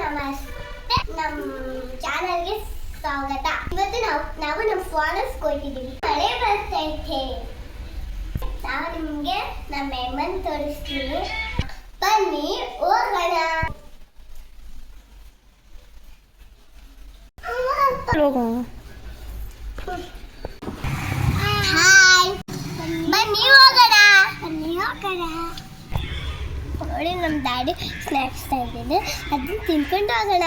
ನಮಸ್ತೆ. ನಮ್ಮ ಚಾನಲ್ಗೆ ಸ್ವಾಗತ. ಇವತ್ತು ನಾವು ನಾವು ನಮ್ಮ ಫಾಲೋಸ್ ಕೊಟ್ಟಿದ್ದೀವಿ. ಮಳೆ ಬರ್ತೈತೆ ನಾವು ನಿಮಗೆ ನಮ್ಮ ಎಮ್ಮನ್ ತೋರಿಸ್ತೀವಿ ಬನ್ನಿ, ಹೋಗೋಣ. ಹಾಯ್ ಬನ್ನಿ ಹೋಗೋಣ ಬನ್ನಿ ಹೋಗೋಣ ನೋಡಿ ನಮ್ಮ ಡ್ಯಾಡಿ ಸ್ನ್ಯಾಕ್ಸ್ ತಂದಿದೆ ಅದನ್ನ ತಿನ್ಕೊಂಡು ಹೋಗೋಣ.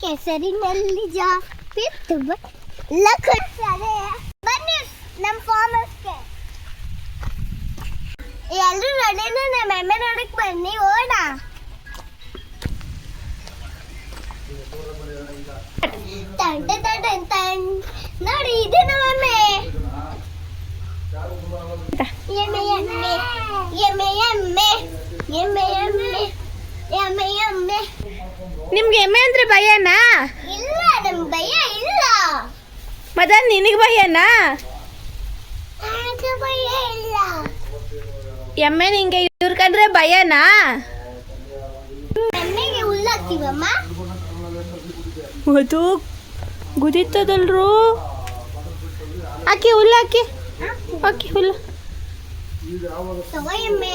ಕೆಸರಿನಲ್ಲಿ ಜಾಸ್ತಿ ತುಂಬ ಲಕ್ಷಣೆ ಬನ್ನಿ ನಮ್ಮ ಫಾರ್ಮರ್ಸ್ಗೆ ಎಲ್ಲರೂ ನಡೆಯೋಣ ನಮ್ಮ ಎಮ್ಮೆ ನೋಡಕ್ಕೆ ಬನ್ನಿ ಓಡ ತಂಟೆ ತಂಟೆ ತಂ ನೋಡಿ ಇದೆ ನಮ್ಮ ಎಮ್ಮೆ ಎಮ್ಮೆ ಎಮ್ಮೆ ಎಮ್ಮೆ ಎಮ್ಮೆ ಎಮ್ಮೆ ಎಮ್ಮೆ ನಿಮ್ಗೆ ಎಮ್ಮೆ ಅಂದ್ರೆ ಭಯನಾ? ಇಲ್ಲ ನಮ್ ಭಯ ಇಲ್ಲ. ಮದ ನಿನಗೆ ಭಯನಾ? ನನಗೆ ಭಯ ಇಲ್ಲ. ಎಮ್ಮೆ ನಿಂಗೆ ಇವ್ರ ಕಂಡ್ರೆ ಭಯನಾ? ಎಮ್ಮೆಗೆ ಹುಲ್ಲಾಕ್ತೀವಮ್ಮ ಅದು ಗುದಿತ್ತದಲ್ರು ಹಾಕಿ ಹುಲ್ಲ ಅಕ್ಕಿ ಅಕ್ಕಿ ಹುಲ್ಲು. ತಗೋ ಎಮ್ಮೆ.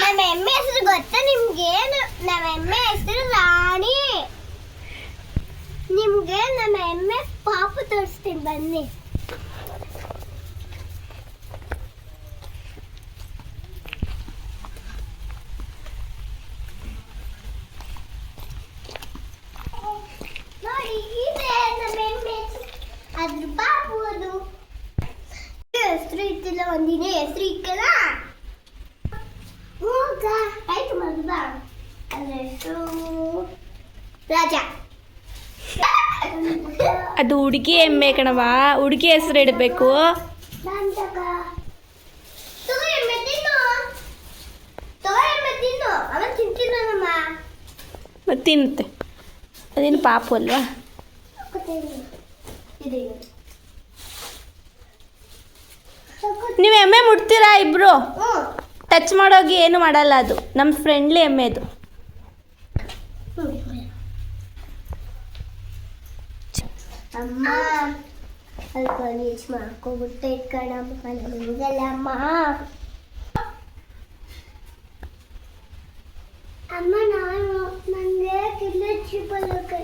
ನಮ್ಮ ಎಮ್ಮೆ ಹೆಸರು ಗೊತ್ತಾ ನಿಮ್ಗೇನು ನಮ್ಮ ಎಮ್ಮೆ ಹೆಸರು ರಾಣಿ. ನಿಮ್ಗೆ ನಮ್ಮ ಎಮ್ಮೆ ಪಾಪ ತೋರಿಸ್ತೀನಿ ಬನ್ನಿ. ನೋಡಿ, ಇದೆ ನಮ್ಮ ಅದ್ರ ಪಾಪು ಅದು. ಹೆಸರು ಇಟ್ಟಿಲ್ಲ, ಒಂದಿನ ಹೆಸರು ಇಕ್ಕಲ್ಲ. ಅದು ಹುಡುಗಿ ಎಮ್ಮೆ ಕಣವ ಹುಡುಗಿ ಹೆಸರು ಇಡಬೇಕು ತಿನ್ನುತ್ತೆ. ಅದೇನು ಪಾಪು ಅಲ್ವಾ? ನೀವು ಎಮ್ಮೆ ಮುಟ್ತೀರಾ ಇಬ್ರು? ಟಚ್ ಮಾಡೋಗಿ ಏನು ಮಾಡಲ್ಲ ಅದು ನಮ್ಮ ಫ್ರೆಂಡ್ಲಿ ಎಮ್ಮೆ ಅದು ಅಮ್ಮ ಸ್ವಲ್ಪ ನೀಚ್ ಮಾಡ್ಕೊಬಿಟ್ಟೆ ಕಣಮ್ಮ ನನಗಲ್ಲಮ್ಮ ಅಮ್ಮ ನಾನು ನನಗೆ ಕಿಲ್ಲಚ್ಚಿ ಬರೋಕೆ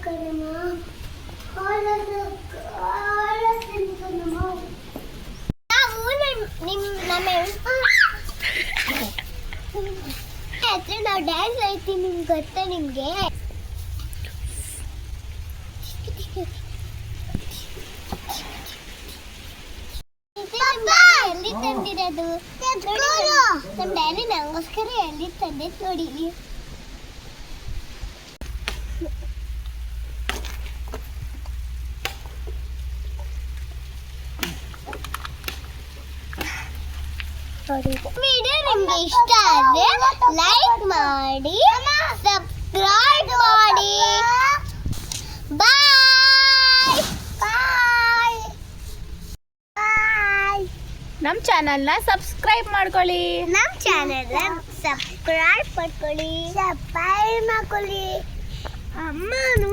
ಕಣಮ್ಮ ನಾವು ನಿಮ್ಮ ನಮ್ಮ ಯಾವ ಡ್ಯಾನ್ಸ್ ಐತಿ ನಿಮ್ಗೆ ಗೊತ್ತಾ ನಿಮಗೆ? ಎಲ್ಲಿ ತಂದಿರೋದು? ನಮ್ಮ ಡ್ಯಾಡಿ ನಂಗೋಸ್ಕರ ಎಲ್ಲಿ ತಂದೆ ನೋಡಿ. ವಿಡಿಯೋ ನಿಮ್ಗೆ ಇಷ್ಟ. ನಮ್ಮ ಚಾನೆಲ್ನ ಸಬ್ಸ್ಕ್ರೈಬ್ ಮಾಡ್ಕೊಳ್ಳಿ. ನಮ್ಮ ಚಾನೆಲ್ನ ಸಬ್ಸ್ಕ್ರೈಬ್ ಮಾಡ್ಕೊಳ್ಳಿ. ಸಬ್ಸ್ಕ್ರೈಬ್ ಮಾಡ್ಕೊಳ್ಳಿ. ಅಮ್ಮನು